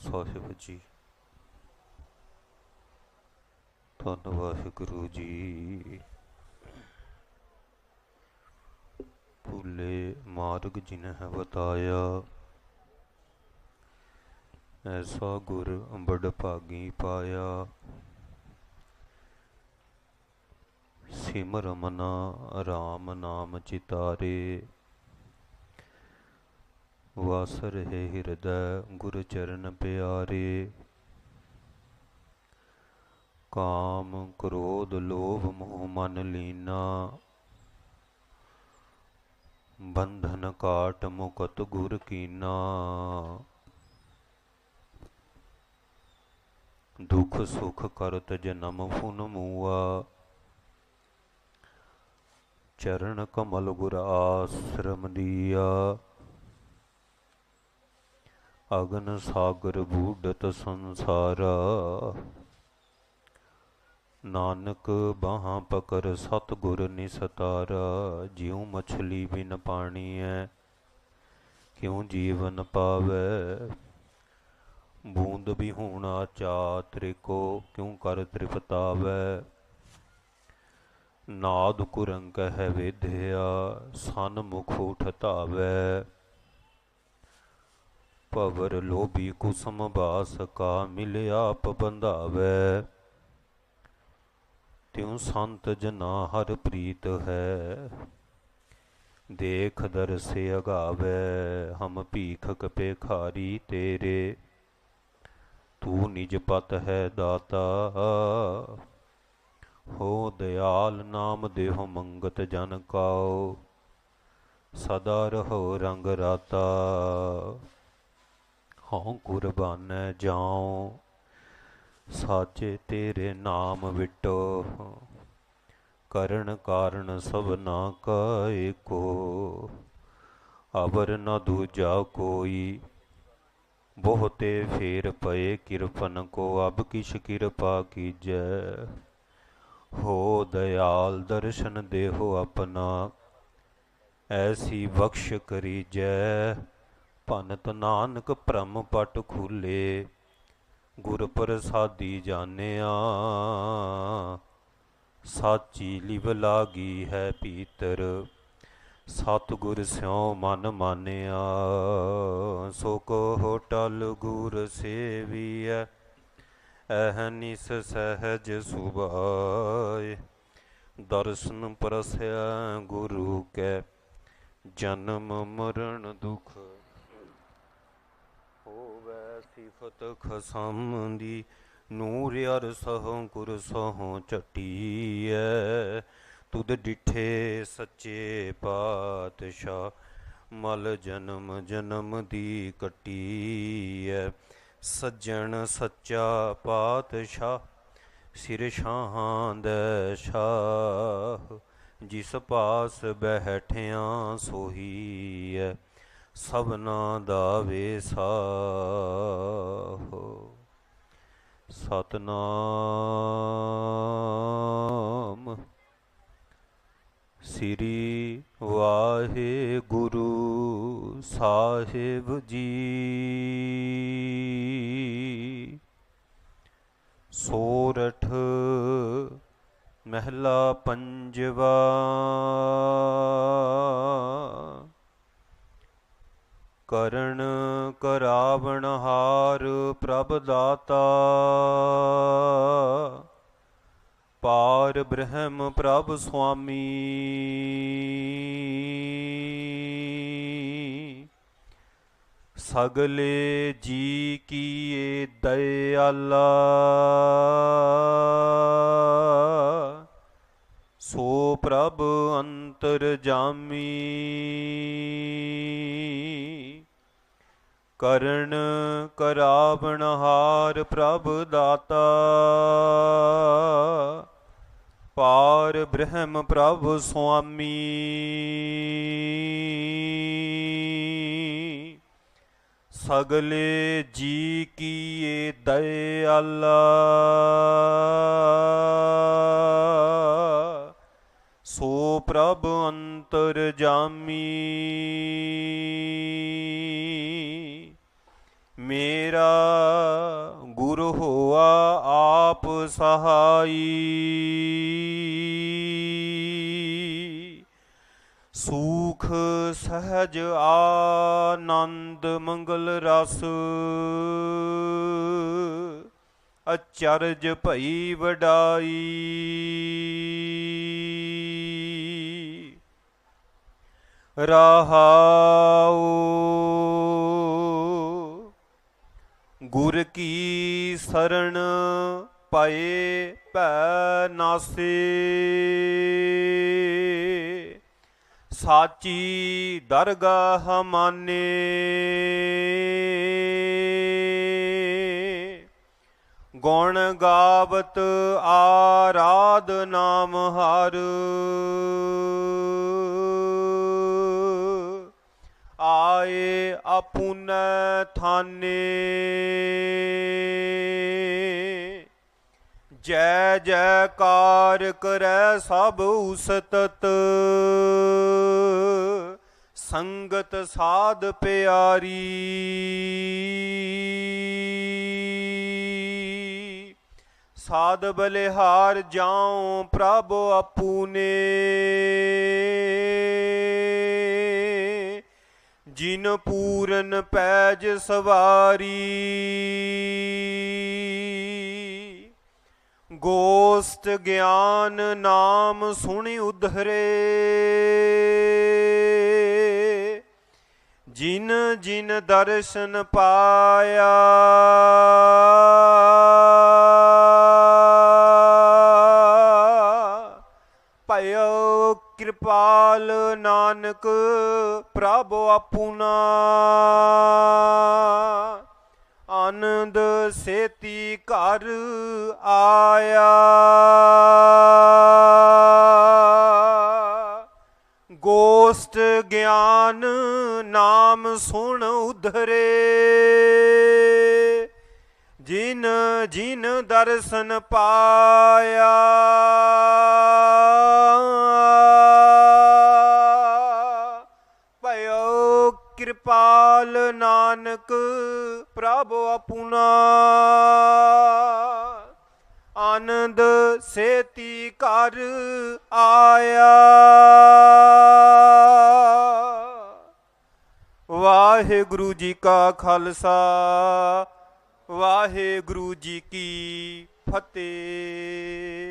ਸਾਹਿਬ ਜੀ। ਧੰਨ ਵਾਹਿਗੁਰੂ ਜੀ। ਭੁੱਲੇ ਮਾਰਗ ਜਿਨਹ ਬਤਾਇਆ, ਐਸਾ ਗੁਰ ਅੰਬੜ ਭਾਗੀ ਪਾਇਆ। ਸਿਮਰ ਮਨਾ ਰਾਮ ਨਾਮ ਚਿਤਾਰੇ। ਵਾਸ ਰਹੇ ਹਿਰਦੈ ਗੁਰ ਚਰਨ ਪਿਆਰੇ। ਕਾਮ ਕ੍ਰੋਧ ਲੋਭ ਮੋਹ ਮਨ ਲੀਨਾ। ਬੰਧਨ ਕਾਟ ਮੁਕਤ ਗੁਰ ਕੀਨਾ। ਦੁਖ ਸੁਖ ਕਰਤ ਜਨਮ ਫੁਨ ਮੂਆ। ਚਰਨ ਕਮਲ ਗੁਰ ਆਸਰਮ ਦੀਆ। ਅਗਨ ਸਾਗਰ ਬੂਡਤ ਸੰਸਾਰਾ। ਨਾਨਕ ਬਾਹਾਂ ਪਕਰ ਸਤ ਗੁਰ ਨਿਸਤਾਰਾ, ਜਿਉ ਮਛਲੀ ਬਿਨ ਪਾਣੀ ਐ ਕਿਉ ਜੀਵਨ ਪਾਵੈ। ਬੂੰਦ ਵੀ ਹੋਣਾ ਚਾ ਤ੍ਰਿਕੋ ਕਿਉ ਕਰ ਤ੍ਰਿਪਤਾਵੈ। ਨਾਦ ਕੁਰੰਕ ਹੈ ਵਿਧਿਆ ਸਨਮੁਖ ਉਠ ਧਾਵੈ ਭਵਰ ਲੋਭੀ ਕੁਸਮ ਬਾਸ ਕਾ ਮਿਲਿਆ ਪਬੰਧਾਵੈ ਤਿਉ ਸੰਤ ਜਨਾ ਹਰ ਪ੍ਰੀਤ ਹੈ, ਦੇਖ ਦਰਸੇ ਅਗਾਵੇ, ਹਮ ਭੀਖਕ ਪੇਖਾਰੀ ਤੇਰੇ। ਤੂੰ ਨਿਜ ਪਤ ਹੈ ਦਾਤਾ, ਹੋ ਦਿਆਲ ਨਾਮ ਦੇਹੁ ਮੰਗਤ ਜਨ ਕਾਓ ਸਦਾ ਰਹੋ ਰੰਗ ਰਾਤਾ ਹਉ ਕੁਰਬਾਨੈ ਜਾਉ, ਸਾਚੇ ਤੇਰੇ ਨਾਮ ਵਿਟੋ, ਕਰਨ ਕਾਰਨ ਸਭਨਾ ਕਾ ਏਕੋ ਅਵਰ ਨ ਦੂਜਾ ਕੋਈ, ਬਹੁਤੇ ਫੇਰ ਪਏ ਕਿਰਪਨ ਕੋ, ਅਬ ਕਿਛ ਕਿਰਪਾ ਕੀਜੈ, ਹੋ ਦਇਆਲ ਦਰਸ਼ਨ ਦੇਹੋ ਆਪਣਾ, ਐਸੀ ਬਖਸ਼ ਕਰੀਜੈ। ਭਨਤ ਨਾਨਕ ਭ੍ਰਮ ਪਟ ਖੂਲੇ, ਗੁਰ ਪ੍ਰਸਾਦੀ ਜਾਣਿਆ। ਸਾਚੀ ਲਿਵ ਲਾਗੀ ਹੈ ਪੀਤਰ ਸਤ ਗੁਰ ਸਿਉ ਮਨ ਮਾਨਿਆ। ਸੋ ਕੋ ਟਲ ਗੁਰ ਸੇਵੀਐ ਅਹਨਿਸ ਸਹਜ ਸੁਭਾਏ। ਦਰਸ਼ਨ ਪਰਸਿਆ ਗੁਰੂ ਕੈ, ਜਨਮ ਮਰਨ ਦੁਖ ਹੋਵੇ ਸਿਫਤ ਖਸਮ ਦੀ, ਨੂਰ ਅਰ ਸਹੋਂ ਗੁਰ ਸਹੁ ਚਟੀਐ ਤੁਧ ਡਿਠੇ ਸੱਚੇ ਪਾਤਸ਼ਾਹ, ਮਲ ਜਨਮ ਜਨਮ ਦੀ ਕਟੀਐ। ਸੱਜਣ ਸੱਚਾ ਪਾਤਸ਼ਾਹ, ਸਿਰ ਸ਼ਾਹਾਂ ਦੇ ਸ਼ਾਹ। ਜਿਸ ਪਾਸ ਬੈਠਿਆਂ ਸੋਹੀ ਐ ਸਭਨਾ ਦਾ ਵੇਸਾਹੋ ਸਤਨਾਮ ਸ੍ਰੀ ਵਾਹਿਗੁਰੂ ਸਾਹਿਬ ਜੀ। ਸੋਰਠ ਮਹਿਲਾ ਪੰਜਵਾ ਕਰਨ ਕਰਾਵਣ ਹਾਰ ਪ੍ਰਭ ਦਾਤਾ। ਪਾਰ ਬ੍ਰਹਮ ਪ੍ਰਭ ਸੁਆਮੀ। ਸਗਲੇ ਜੀ ਕੀਏ ਦਇਆਲਾ। ਸੋ ਪ੍ਰਭ ਅੰਤਰ ਜਾਮੀ। ਕਰਨ ਕਰਾਵਣ ਹਾਰ ਪ੍ਰਭ ਦਾਤਾ। ਪਾਰ ਬ੍ਰਹਮ ਪ੍ਰਭ ਸੁਆਮੀ। ਸਗਲੇ ਜੀ ਕੀਏ ਦਇਆਲਾ। ਸੋ ਪ੍ਰਭ ਅੰਤਰ ਜਾਮੀ। ਮੇਰਾ ਗੁਰ ਹੋਆ ਆਪ ਸਹਾਈ। ਸੂਖ ਸਹਜ ਆਨੰਦ ਮੰਗਲ ਰਸ। ਅਚਰਜ ਭਈ ਵਡਾਈ। ਰਹਾਉ ਗੁਰ ਕੀ ਸਰਣ ਪਏ ਭੈ ਨਾਸੇ? ਸਾਚੀ ਦਰਗਾਹ ਮਾਨੇ? ਗੁਣ ਗਾਵਤ ਆਰਾਧ ਨਾਮ ਹਰ? ਆਏ ਅਪੁਨੈ ਥਾਨੇ। ਜੈ ਜੈਕਾਰ ਕਰੈ ਸਭ ਉਸਤਤ। ਸੰਗਤ ਸਾਧ ਪਿਆਰੀ। ਸਾਧ ਬਲਿਹਾਰ ਜਾਉ ਪ੍ਰਭ ਆਪੂਨੇ। ਜਿਨ ਪੂਰਨ ਪੈਜ ਸਵਾਰੀ। ਗੋਸਤ ਗਿਆਨ ਨਾਮ ਸੁਣੀ ਉਧਰੇ। ਜਿਨ ਜਿਨ ਦਰਸ਼ਨ ਪਾਇਆ। ਕਿਰਪਾਲ ਨਾਨਕ, ਪ੍ਰਭ ਆਪੁਨਾ ਆਨੰਦ ਸੇਤੀ ਘਰ ਆਇਆ। ਗੋਸ਼ਟ ਗਿਆਨ ਨਾਮ ਸੁਣ ਉਧਰੇ। ਜਿਨ ਜਿਨ ਦਰਸ਼ਨ ਪਾਇਆ। ਕਿਰਪਾਲ ਨਾਨਕ, ਪ੍ਰਭ ਆਪੁਨਾ ਆਨੰਦ ਸੇਤੀ ਕਰ ਆਇਆ। ਵਾਹਿਗੁਰੂ ਜੀ ਕਾ ਖਾਲਸਾ, ਵਾਹਿਗੁਰੂ ਜੀ ਕੀ ਫਤਿਹ।